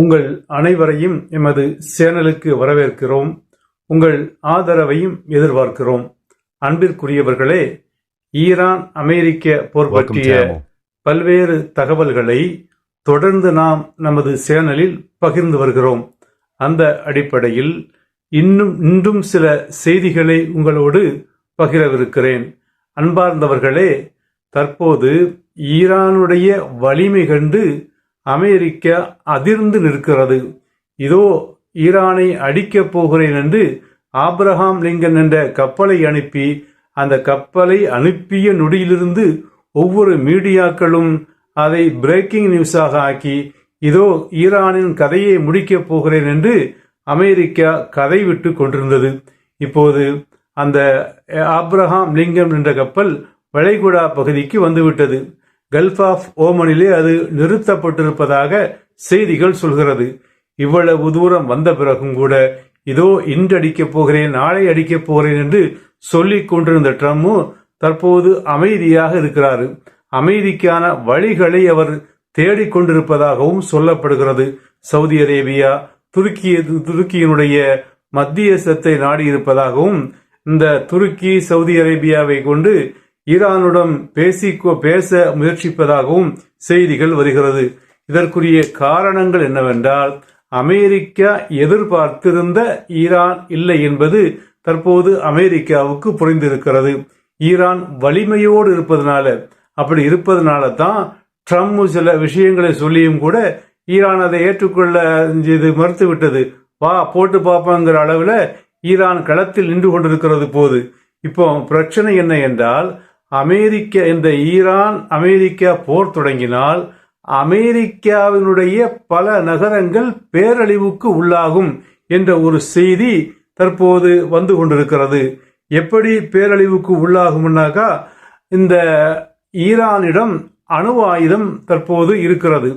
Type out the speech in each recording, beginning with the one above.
உங்கள் அனைவரையும் எமது சேனலுக்கு வரவேற்கிறோம். உங்கள் ஆதரவையும் எதிர்பார்க்கிறோம். அன்பிற்குரியவர்களே ஈரான் அமெரிக்க போர் பற்றிய. பல்வேறு தகவல்களை தொடர்ந்து நாம் நமது சேனலில் பகிர்ந்து வருகிறோம். அந்த அடிப்படையில் இன்னும் இன்றும் சில செய்திகளை உங்களோடு பகிரவிருக்கிறேன். அன்பார்ந்தவர்களே தற்போது ஈரானுடைய வலிமை கண்டு அமெரிக்கா அதிர்ந்து நிற்கிறது. இதோ ஈரானை அடிக்கப் போகிறேன் என்று ஆப்ரஹாம் லிங்கன் என்ற கப்பலை அனுப்பி அந்த கப்பலை அனுப்பிய நொடியிலிருந்து ஒவ்வொரு மீடியாக்களும் அதை பிரேக்கிங் நியூஸாக ஆக்கி இதோ ஈரானின் கதையை முடிக்கப் போகிறேன் என்று அமெரிக்கா கதை விட்டு கொண்டிருந்தது. இப்போது அந்த ஆப்ரஹாம் லிங்கம் என்ற கப்பல் வளைகுடா பகுதிக்கு வந்துவிட்டது. கல்ஃப் ஆஃப் ஓமனிலே அது நிறுத்தப்பட்டிருப்பதாக செய்திகள் சொல்கிறது. இவ்வளவு தூரம் வந்த பிறகும் கூட இதோ இன்று அடிக்கப் போகிறேன் நாளை அடிக்கப் போகிறேன் என்று சொல்லிக் கொண்டிருந்த ட்ரம்ப் தற்போது அமைதியாக இருக்கிறார். அமைதிக்கான வழிகளை அவர் தேடிக்கொண்டிருப்பதாகவும் சொல்லப்படுகிறது. சவுதி அரேபியா துருக்கிய துருக்கியினுடைய மத்தியஸ்தத்தை நாடியிருப்பதாகவும் இந்த துருக்கி சவுதி அரேபியாவை கொண்டு ஈரானுடன் பேசி பேச முயற்சிப்பதாகவும் செய்திகள் வருகிறது. இதற்குரிய காரணங்கள் என்னவென்றால் அமெரிக்கா எதிர்பார்த்திருந்த ஈரான் இல்லை என்பது தற்போது அமெரிக்காவுக்கு புரிந்திருக்கிறது. ஈரான் வலிமையோடு இருப்பதனால அப்படி இருப்பதனால தான் ட்ரம்ப் சில விஷயங்களை சொல்லியும் கூட ஈரான் அதை ஏற்றுக்கொள்ள இது மறுத்துவிட்டது. வா போட்டு பார்ப்போங்கிற அளவில் ஈரான் களத்தில் நின்று கொண்டிருக்கிறது போது. இப்போ பிரச்சனை என்ன என்றால் அமெரிக்க இந்த ஈரான் அமெரிக்கா போர் தொடங்கினால் அமெரிக்காவினுடைய பல நகரங்கள் பேரழிவுக்கு உள்ளாகும் என்ற ஒரு செய்தி தற்போது வந்து கொண்டிருக்கிறது. எப்படி பேரழிவுக்கு உள்ளாகும்னாக்கா இந்த ஈரானிடம் அணு ஆயுதம் தற்போது இருக்கிறது.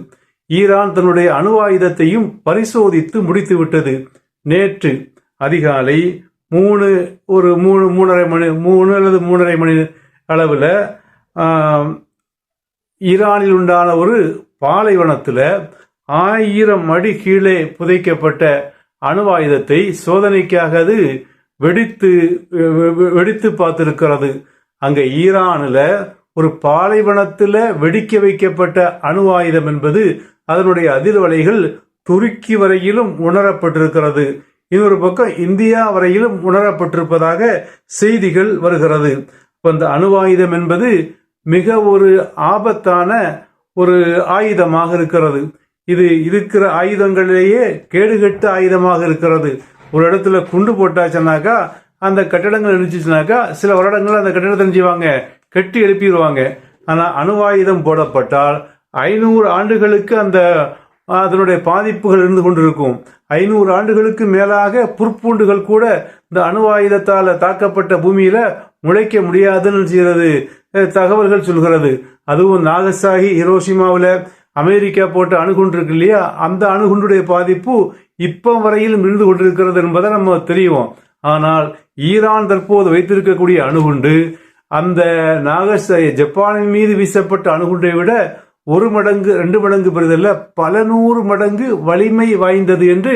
ஈரான் தன்னுடைய அணு ஆயுதத்தையும் பரிசோதித்து முடித்து விட்டது. நேற்று அதிகாலை மூணு ஒரு மூணு மூணரை மணி மூணு அல்லது மூணரை மணி அளவில் ஈரானில் உண்டான ஒரு பாலைவனத்தில் ஆயிரம் அடி கீழே புதைக்கப்பட்ட அணு ஆயுதத்தை சோதனைக்காக அது வெடித்து வெ- வெ- வெடித்து பார்த்துருக்கிறது. அங்கே ஈரானில் ஒரு பாலைவனத்தில் வெடிக்க வைக்கப்பட்ட அணு ஆயுதம் என்பது அதனுடைய அதிர்வலைகள் துருக்கி வரையிலும் உணரப்பட்டிருக்கிறது. இன்னொரு பக்கம் இந்தியா வரையிலும் உணரப்பட்டிருப்பதாக செய்திகள் வருகிறது. இப்போ இந்த அணு ஆயுதம் என்பது மிக ஒரு ஆபத்தான ஒரு ஆயுதமாக இருக்கிறது. இது இருக்கிற ஆயுதங்களிலேயே கேடுகட்டு ஆயுதமாக இருக்கிறது. ஒரு இடத்துல குண்டு போட்டாச்சுனாக்கா அந்த கட்டடங்கள் இருந்துச்சுனாக்கா சில வருடங்கள் அந்த கட்டடத்தை செய்வாங்க? கட்டி எழுப்பிடுவாங்க. ஆனால் அணு ஆயுதம் போடப்பட்டால் ஐநூறு ஆண்டுகளுக்கு அந்த அதனுடைய பாதிப்புகள் இருந்து கொண்டிருக்கும். ஐநூறு ஆண்டுகளுக்கு மேலாக புற்பூண்டுகள் கூட இந்த அணு ஆயுதத்தால் தாக்கப்பட்ட பூமியில முளைக்க முடியாதுன்னு செய்கிறது தகவல்கள் சொல்கிறது. அதுவும் நாகசாகி ஹிரோஷிமாவில் அமெரிக்கா போட்ட அணுகுண்டு இருக்கு இல்லையா? அந்த அணுகுண்டுடைய பாதிப்பு இப்போ வரையிலும் இருந்து கொண்டிருக்கிறது என்பதை நம்ம தெரியும் ஆனால் ஈரான் தற்போது வைத்திருக்கக்கூடிய அணுகுண்டு அந்த நாகசாகி ஜப்பானின் மீது வீசப்பட்ட அணுகுண்டை விட ஒரு மடங்கு ரெண்டு மடங்கு பெறுதல்ல பல நூறு மடங்கு வலிமை வாய்ந்தது என்று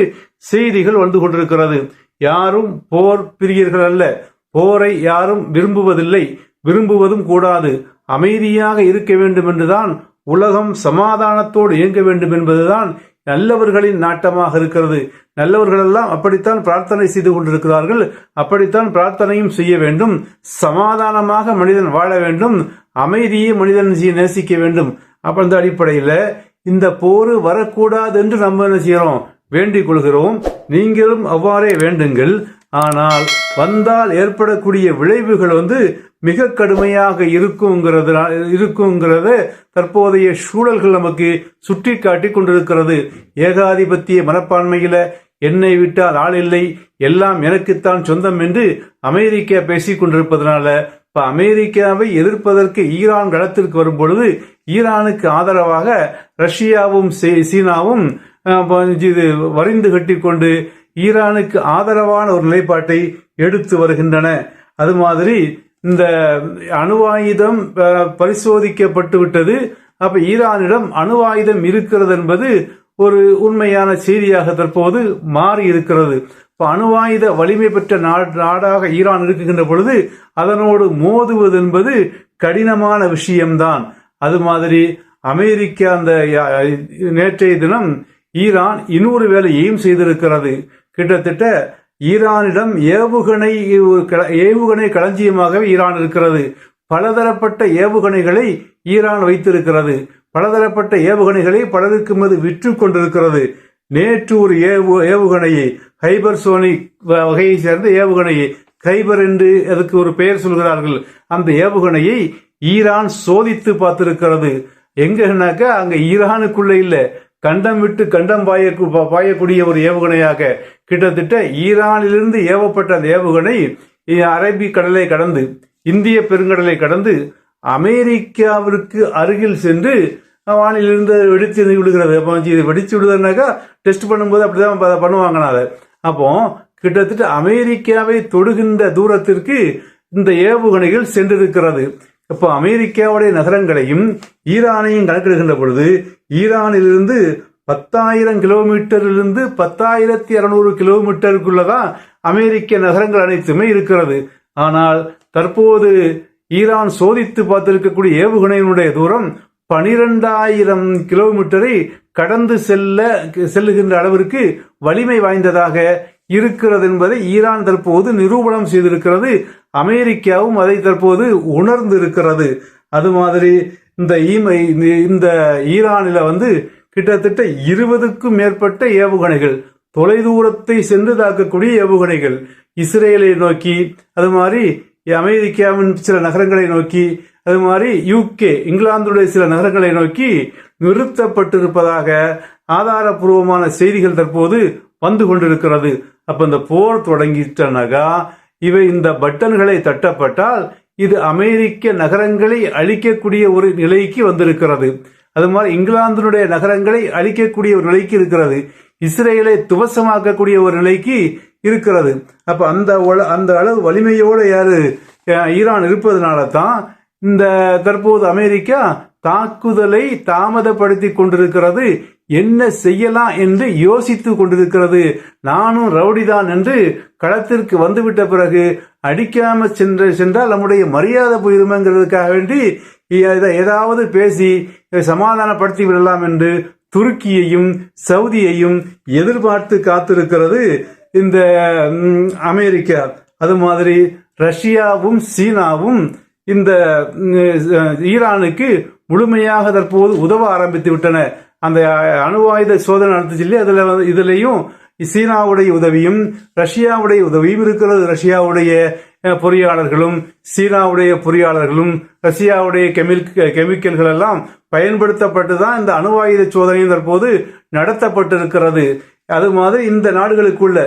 செய்திகள் வந்து கொண்டிருக்கிறது. யாரும் போர் பிரியர்கள் அல்ல. போரை யாரும் விரும்புவதில்லை. விரும்புவதும் கூடாது. அமைதியாக இருக்க வேண்டும் என்றுதான் உலகம் சமாதானத்தோடு இயங்க வேண்டும் என்பதுதான் நல்லவர்களின் நாட்டமாக இருக்கிறது. நல்லவர்களெல்லாம் அப்படித்தான் பிரார்த்தனை செய்து கொண்டிருக்கிறார்கள். அப்படித்தான் பிரார்த்தனையும் செய்ய வேண்டும். சமாதானமாக மனிதன் வாழ வேண்டும். அமைதியை மனிதன் செய்ய நேசிக்க வேண்டும். அப்ப அந்த அடிப்படையில் இந்த போர் வரக்கூடாது என்று நம்ம என்ன செய்யறோம்? வேண்டிக் கொள்கிறோம். நீங்களும் அவ்வாறே வேண்டுங்கள். ஆனால் வந்தால் ஏற்படக்கூடிய விளைவுகள் வந்து மிக கடுமையாக இருக்குங்கிறது இருக்குங்கிறத தற்போதைய சூழல்கள் நமக்கு சுட்டி காட்டி கொண்டிருக்கிறது. ஏகாதிபத்திய மனப்பான்மையில என்னை விட்டால் ஆள் இல்லை. எல்லாம் எனக்குத்தான் சொந்தம் என்று அமெரிக்கா பேசிக் கொண்டிருப்பதனால இப்ப அமெரிக்காவை எதிர்ப்பதற்கு ஈரான் களத்திற்கு வரும் பொழுது ஈரானுக்கு ஆதரவாக ரஷ்யாவும் சீ- சீனாவும் இது வரிந்து கட்டிக்கொண்டு ஈரானுக்கு ஆதரவான ஒரு நிலைப்பாட்டை எடுத்து வருகின்றன. அது மாதிரி இந்த அணு ஆயுதம் பரிசோதிக்கப்பட்டு விட்டது. அப்ப ஈரானிடம் அணு ஆயுதம் இருக்கிறது என்பது ஒரு உண்மையான செய்தியாக தற்போது மாறி இருக்கிறது. இப்போ அணுவாயுத வலிமை பெற்ற நாடு- நாடாக ஈரான் இருக்குகின்ற பொழுது அதனோடு மோதுவது என்பது கடினமான விஷயம்தான். அது மாதிரி அமெரிக்கா அந்த நேற்றைய தினம் ஈரான் இன்னொரு வேலையையும் செய்திருக்கிறது. கிட்டத்தட்ட ஈரானிடம் ஏவுகணை ஏவுகணை களஞ்சியமாகவே ஈரான் இருக்கிறது. பலதரப்பட்ட ஏவுகணைகளை ஈரான் வைத்திருக்கிறது. பலதரப்பட்ட ஏவுகணைகளை பலருக்கு மீது விற்று கொண்டிருக்கிறது. நேற்று ஒரு ஏவு ஏவுகணையை ஹைபர்சோனிக் வ- வகையை சேர்ந்த ஏவுகணையை கைபர் என்று அதுக்கு ஒரு பெயர் சொல்கிறார்கள். அந்த ஏவுகணையை ஈரான் சோதித்து பார்த்திருக்கிறது. எங்கன்னாக்கா அங்க ஈரானுக்குள்ள இல்ல. கண்டம் விட்டு கண்டம் பாய பாயக்கூடிய ஒரு ஏவுகணையாக கிட்டத்தட்ட ஈரானிலிருந்து ஏவப்பட்ட அந்த ஏவுகணை அரபிக் கடலை கடந்து இந்திய பெருங்கடலை கடந்து அமெரிக்காவிற்கு அருகில் சென்று வானிலிருந்து வெடித்து விடுகிறது. அப்போ இது வெடிச்சு விடுதுனாக்கா டெஸ்ட் பண்ணும்போது அப்படிதான் அதை பண்ணுவாங்கண்ணா அதை அப்போ கிட்டத்தட்ட அமெரிக்காவை தொடுகின்ற தூரத்திற்கு இந்த ஏவுகணைகள் சென்றிருக்கிறது. இப்போ அமெரிக்காவுடைய நகரங்களையும் ஈரானையும் கணக்கிடுகின்ற பொழுது ஈரானிலிருந்து பத்தாயிரம் கிலோமீட்டரிலிருந்து பத்தாயிரத்தி இரநூறு கிலோமீட்டருக்குள்ளதான் அமெரிக்க நகரங்கள் அனைத்துமே இருக்கிறது. ஆனால் தற்போது ஈரான் சோதித்து பார்த்திருக்கக்கூடிய ஏவுகணையினுடைய தூரம் பனிரெண்டாயிரம் கிலோமீட்டரை கடந்து செல்ல செல்லுகின்ற அளவிற்கு வலிமை வாய்ந்ததாக இருக்கிறது என்பதை ஈரான் தற்போது நிரூபணம் செய்திருக்கிறது. அமெரிக்காவும் அதை தற்போது உணர்ந்து இருக்கிறது அது மாதிரி இந்த ஈமை இந்த ஈரானில் வந்து கிட்டத்தட்ட இருபதுக்கும் மேற்பட்ட ஏவுகணைகள் தொலைதூரத்தை சென்று தாக்கக்கூடிய ஏவுகணைகள் இஸ்ரேலை நோக்கி அது மாதிரி அமெரிக்காவின் சில நகரங்களை நோக்கி அது மாதிரி யூகே இங்கிலாந்துடைய சில நகரங்களை நோக்கி நிறுத்தப்பட்டிருப்பதாக ஆதாரபூர்வமான செய்திகள் தற்போது வந்து கொண்டிருக்கிறது. அப்ப இந்த போர் தொடங்கிட்டனகா? இவை இந்த பட்டன்களை தட்டப்பட்டால் இது அமெரிக்க நகரங்களை அழிக்கக்கூடிய ஒரு நிலைக்கு வந்திருக்கிறது. அது மாதிரி இங்கிலாந்தினுடைய நகரங்களை அழிக்கக்கூடிய ஒரு நிலைக்கு இருக்கிறது. இஸ்ரேலை துவசமாக்கக்கூடிய ஒரு நிலைக்கு இருக்கிறது. அப்ப அந்த அந்த அளவு வலிமையோடு யாரு ஈரான் இருப்பதனால தான் இந்த தற்போது அமெரிக்கா தாக்குதலை தாமதப்படுத்தி கொண்டிருக்கிறது என்ன செய்யலாம் என்று யோசித்து கொண்டிருக்கிறது. நானும் ரவுடிதான் என்று களத்திற்கு வந்துவிட்ட பிறகு அடிக்காம சென்று சென்றால் நம்முடைய மரியாதை போயிருமேங்கிறதுக்காக வேண்டி ஏதாவது பேசி சமாதானப்படுத்தி விடலாம் என்று துருக்கியையும் சவுதியையும் எதிர்பார்த்து காத்திருக்கிறது இந்த அமெரிக்கா. அது மாதிரி ரஷ்யாவும் சீனாவும் இந்த ஈரானுக்கு முழுமையாக தற்போது உதவ ஆரம்பித்து விட்டன. அந்த அணு ஆயுத சோதனை நடத்தி சொல்லி அதில் வந்து- சீனாவுடைய உதவியும் ரஷ்யாவுடைய உதவியும் இருக்கிறது. ரஷ்யாவுடைய பொறியாளர்களும் சீனாவுடைய பொறியாளர்களும் ரஷ்யாவுடைய கெமிக் கெமிக்கல்கள் எல்லாம் பயன்படுத்தப்பட்டு தான் இந்த அணு ஆயுத சோதனையும் தற்போது நடத்தப்பட்டிருக்கிறது. அது மாதிரி இந்த நாடுகளுக்குள்ள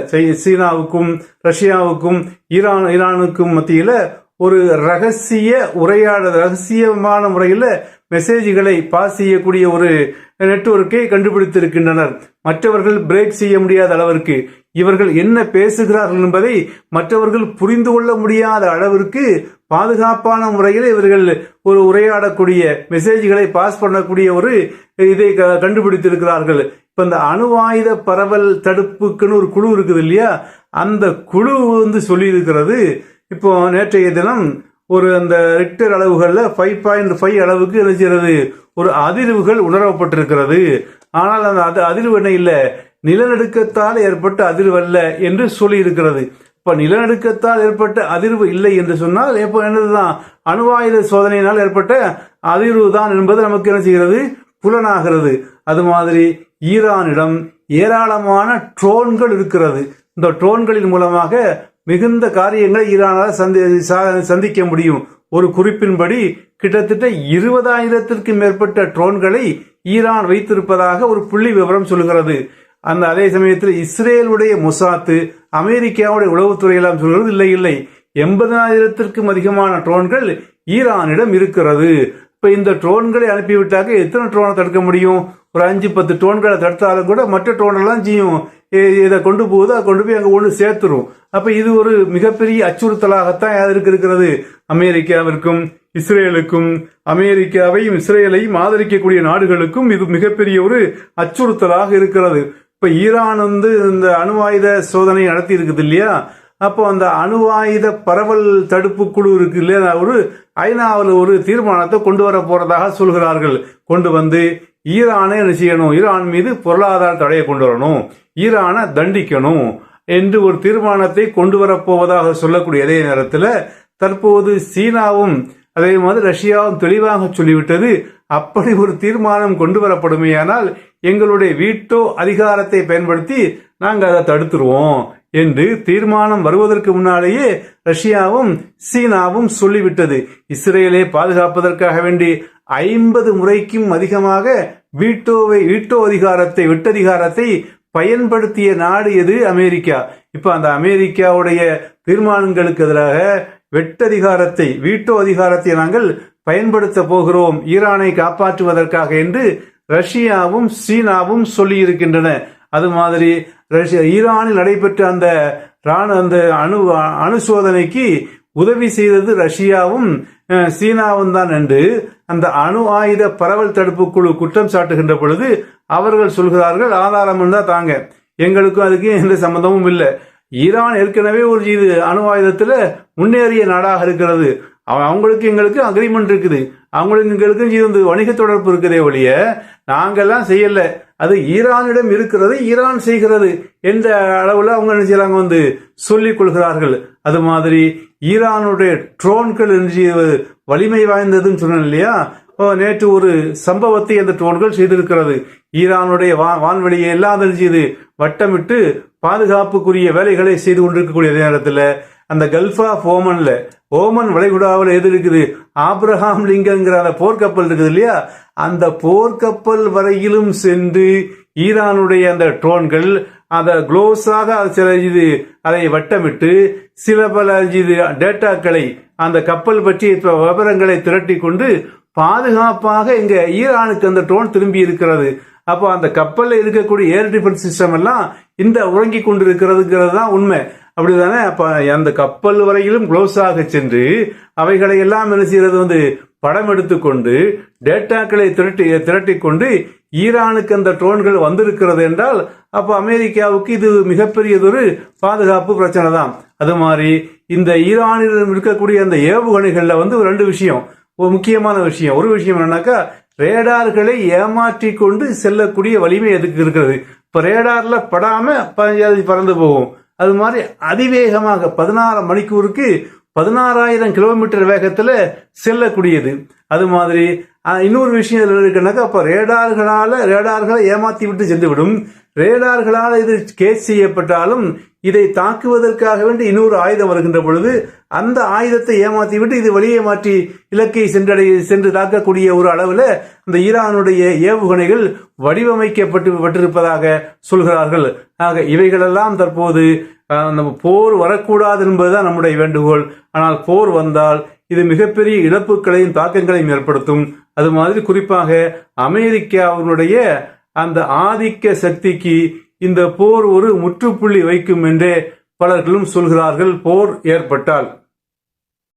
சீனாவுக்கும் ரஷ்யாவுக்கும் ஈரான் ஈரானுக்கும் மத்தியில் ஒரு ரகசிய உரையாடல் ரகசியமான முறையில் மெசேஜ்களை பாஸ் செய்யக்கூடிய ஒரு நெட்வொர்க்கை கண்டுபிடித்திருக்கின்றனர். மற்றவர்கள் பிரேக் செய்ய முடியாத அளவிற்கு இவர்கள் என்ன பேசுகிறார்கள் என்பதை மற்றவர்கள் புரிந்து கொள்ள முடியாத அளவிற்கு பாதுகாப்பான முறையில் இவர்கள் ஒரு உரையாடக்கூடிய மெசேஜ்களை பாஸ் பண்ணக்கூடிய ஒரு இதை க- கண்டுபிடித்திருக்கிறார்கள். இப்ப இந்த அணு ஆயுத பரவல் தடுப்புக்குன்னு ஒரு குழு இருக்குது இல்லையா? அந்த குழு வந்து சொல்லியிருக்கிறது. இப்போ நேற்றைய தினம் ஒரு அந்த ரிக்டர் அளவுகளில் ஃபைவ் பாயிண்ட் ஃபைவ் அளவுக்கு என்ன செய்யறது? ஒரு அதிர்வுகள் உணரப்பட்டிருக்கிறது. ஆனால் அந்த அது அதிர்வு என்ன இல்லை? நிலநடுக்கத்தால் ஏற்பட்ட அதிர்வு அல்ல என்று சொல்லியிருக்கிறது. இப்போ நிலநடுக்கத்தால் ஏற்பட்ட அதிர்வு இல்லை என்று சொன்னால் இப்போ என்னதுதான்? அணுவாயுத சோதனையினால் ஏற்பட்ட அதிர்வு தான் என்பது நமக்கு என்ன செய்கிறது? புலனாகிறது. அது மாதிரி ஈரானிடம் ஏராளமான ட்ரோன்கள் இருக்கிறது. இந்த ட்ரோன்களின் மூலமாக மிகுந்த காரியங்களை ஈரானால் சந்தி சா- சந்திக்க முடியும். ஒரு குறிப்பின்படி கிட்டத்தட்ட இருபதாயிரத்திற்கு மேற்பட்ட ட்ரோன்களை ஈரான் வைத்திருப்பதாக ஒரு புள்ளி விவரம் சொல்கிறது அந்த அதே சமயத்தில் இஸ்ரேலுடைய முசாத்து அமெரிக்காவுடைய உளவுத்துறை எல்லாம் சொல்கிறது இல்லை இல்லை. எண்பதாயிரத்திற்கும் அதிகமான ட்ரோன்கள் ஈரானிடம் இருக்கிறது. இப்ப இந்த ட்ரோன்களை அனுப்பிவிட்டாக்க எத்தனை ட்ரோனை தடுக்க முடியும்? ஒரு அஞ்சு பத்து ட்ரோன்களை தடுத்தாலும் கூட மற்ற ட்ரோன் எல்லாம் செய்யும் இதை கொண்டு போகுது அதை கொண்டு போய் அங்கே ஒன்று சேர்த்துரும். அப்போ இது ஒரு மிகப்பெரிய அச்சுறுத்தலாகத்தான் யாருக்கு இருக்கிறது? அமெரிக்காவிற்கும் இஸ்ரேலுக்கும் அமெரிக்காவையும் இஸ்ரேலையும் ஆதரிக்கக்கூடிய நாடுகளுக்கும் இது மிகப்பெரிய ஒரு அச்சுறுத்தலாக இருக்கிறது. இப்போ ஈரான் வந்து இந்த அணு ஆயுத சோதனை நடத்தி இருக்குது இல்லையா? அப்போ அந்த அணு ஆயுத பரவல் தடுப்பு குழு இருக்கு இல்லையா? ஒரு ஐநாவில் ஒரு தீர்மானத்தை கொண்டு வர போறதாக சொல்கிறார்கள். கொண்டு வந்து ஈரானை என்ன செய்யணும்? ஈரான் மீது பொருளாதார தடையை கொண்டு வரணும். ஈரானை தண்டிக்கணும் என்று ஒரு தீர்மானத்தை கொண்டு வரப்போவதாக சொல்லக்கூடிய அதே நேரத்தில் தற்போது சீனாவும் அதே மாதிரி ரஷ்யாவும் தெளிவாக சொல்லிவிட்டது. அப்படி ஒரு தீர்மானம் கொண்டு வரப்படுமேயானால் எங்களுடைய வீட்டோ அதிகாரத்தை பயன்படுத்தி நாங்கள் அதை தடுத்துருவோம் என்று தீர்மானம் வருவதற்கு முன்னாலேயே ரஷ்யாவும் சீனாவும் சொல்லிவிட்டது. இஸ்ரேலை பாதுகாப்பதற்காக வேண்டி ஐம்பது முறைக்கும் அதிகமாக வீட்டோவை வீட்டோ அதிகாரத்தை விட்டதிகாரத்தை பயன்படுத்திய நாடு எது? அமெரிக்கா. இப்போ அந்த அமெரிக்காவுடைய தீர்மானங்களுக்கு எதிராக வெட்டதிகாரத்தை வீட்டோ அதிகாரத்தை நாங்கள் பயன்படுத்த போகிறோம். ஈரானை காப்பாற்றுவதற்காக என்று ரஷ்யாவும் சீனாவும் சொல்லியிருக்கின்றன. அது மாதிரி ரஷ்யா ஈரானில் நடைபெற்ற அந்த ராணு அந்த அணு அணு சோதனைக்கு உதவி செய்தது ரஷ்யாவும் சீனாவும் தான் என்று அந்த அணு ஆயுத பரவல் தடுப்பு குழு குற்றம் சாட்டுகின்ற பொழுது அவர்கள் சொல்கிறார்கள் ஆதாரம் தான் தாங்க. எங்களுக்கும் அதுக்கு எந்த சம்பந்தமும் இல்லை. ஈரான் ஏற்கனவே ஒரு இது அணு ஆயுதத்தில் முன்னேறிய நாடாக இருக்கிறது. அவ- அவங்களுக்கு எங்களுக்கு அக்ரிமெண்ட் இருக்குது. அவங்களுக்கு எங்களுக்கும் இது வணிக தொடர்பு இருக்குதே ஒழிய நாங்கள்லாம் செய்யலை. அது ஈரானிடம் இருக்கிறது ஈரான் செய்கிறது என்ற அளவில் அவங்க என்ன செய்றாங்க வந்து சொல்லிக் கொள்கிறார்கள். அது மாதிரி ஈரானுடைய ட்ரோன்கள் என்று வலிமை வாய்ந்ததுன்னு சொன்னேன் இல்லையா? நேற்று ஒரு சம்பவத்தை அந்த ட்ரோன்கள் செய்திருக்கிறது. ஈரானுடைய வா- வான்வெளியை எல்லாம் அது செய்து வட்டமிட்டு பாதுகாப்புக்குரிய வேலைகளை செய்து கொண்டிருக்கக்கூடிய நேரத்தில் அந்த கல்ஃப் ஆஃப் ஓமன்ல ஓமன் வளைகுடாவில் எது இருக்குது? ஆப்ரஹாம் லிங்கங்கிற அந்த போர்க்கப்பல் இருக்குது இல்லையா? அந்த போர்க்கப்பல் வரையிலும் சென்று ஈரானுடைய அந்த ட்ரோன்கள் அதை க்ளோஸாக சில இது அதை வட்டமிட்டு சில பல இது டேட்டாக்களை அந்த கப்பல் பற்றி விவரங்களை திரட்டி கொண்டு பாதுகாப்பாக இங்க ஈரானுக்கு அந்த ட்ரோன் திரும்பி இருக்கிறது. அப்போ அந்த கப்பலில் இருக்கக்கூடிய ஏர் டிஃபென்ஸ் சிஸ்டம் எல்லாம் இந்த உறங்கி கொண்டிருக்கிறதுங்கிறது தான் உண்மை. அப்படிதானே? அப்ப அந்த கப்பல் வரையிலும் க்ளோஸாக சென்று அவைகளை எல்லாம் என்ன செய்யறது வந்து படம் எடுத்துக்கொண்டு டேட்டாக்களை திரட்டி திரட்டி கொண்டு ஈரானுக்கு அந்த ட்ரோன்கள் வந்திருக்கிறது என்றால் அப்ப அமெரிக்காவுக்கு இது மிகப்பெரியதொரு பாதுகாப்பு பிரச்சனை தான். அது மாதிரி இந்த ஈரானில் இருக்கக்கூடிய அந்த ஏவுகணைகள்ல வந்து ஒரு ரெண்டு விஷயம். ஒரு முக்கியமான விஷயம். ஒரு விஷயம் என்னன்னாக்கா ரேடார்களை ஏமாற்றி கொண்டு செல்லக்கூடிய வலிமை எதுக்கு இருக்கிறது? இப்ப ரேடார்ல படாம பறந்து போகும். அது மாதிரி அதிவேகமாக பதினாறு மணிக்கூருக்கு பதினாறாயிரம் கிலோமீட்டர் வேகத்தில் செல்லக்கூடியது. அது மாதிரி இன்னொரு விஷயம் இருக்குன்னாக்கா அப்போ ரேடார்களால் ரேடார்களை ஏமாற்றி விட்டு சென்றுவிடும். ரேடார்களால் இது கேஸ் செய்யப்பட்டாலும் இதை தாக்குவதற்காக வேண்டி இன்னொரு ஆயுதம் வருகின்ற பொழுது அந்த ஆயுதத்தை ஏமாற்றி விட்டு இது வெளியே மாற்றி இலக்கை சென்றடைய சென்று தாக்கக்கூடிய ஒரு அளவில் இந்த ஈரானுடைய ஏவுகணைகள் வடிவமைக்கப்பட்டு பட்டிருப்பதாக சொல்கிறார்கள். ஆக இவைகளெல்லாம் தற்போது நம்ம போர் வரக்கூடாது என்பதுதான் நம்முடைய வேண்டுகோள். ஆனால் போர் வந்தால் இது மிகப்பெரிய இழப்புகளையும் தாக்கங்களையும் ஏற்படுத்தும். அது மாதிரி குறிப்பாக அமெரிக்காவினுடைய அந்த ஆதிக்க சக்திக்கு இந்த போர் ஒரு முற்றுப்புள்ளி வைக்கும் என்றே பலர்களும் சொல்கிறார்கள் போர் ஏற்பட்டால்.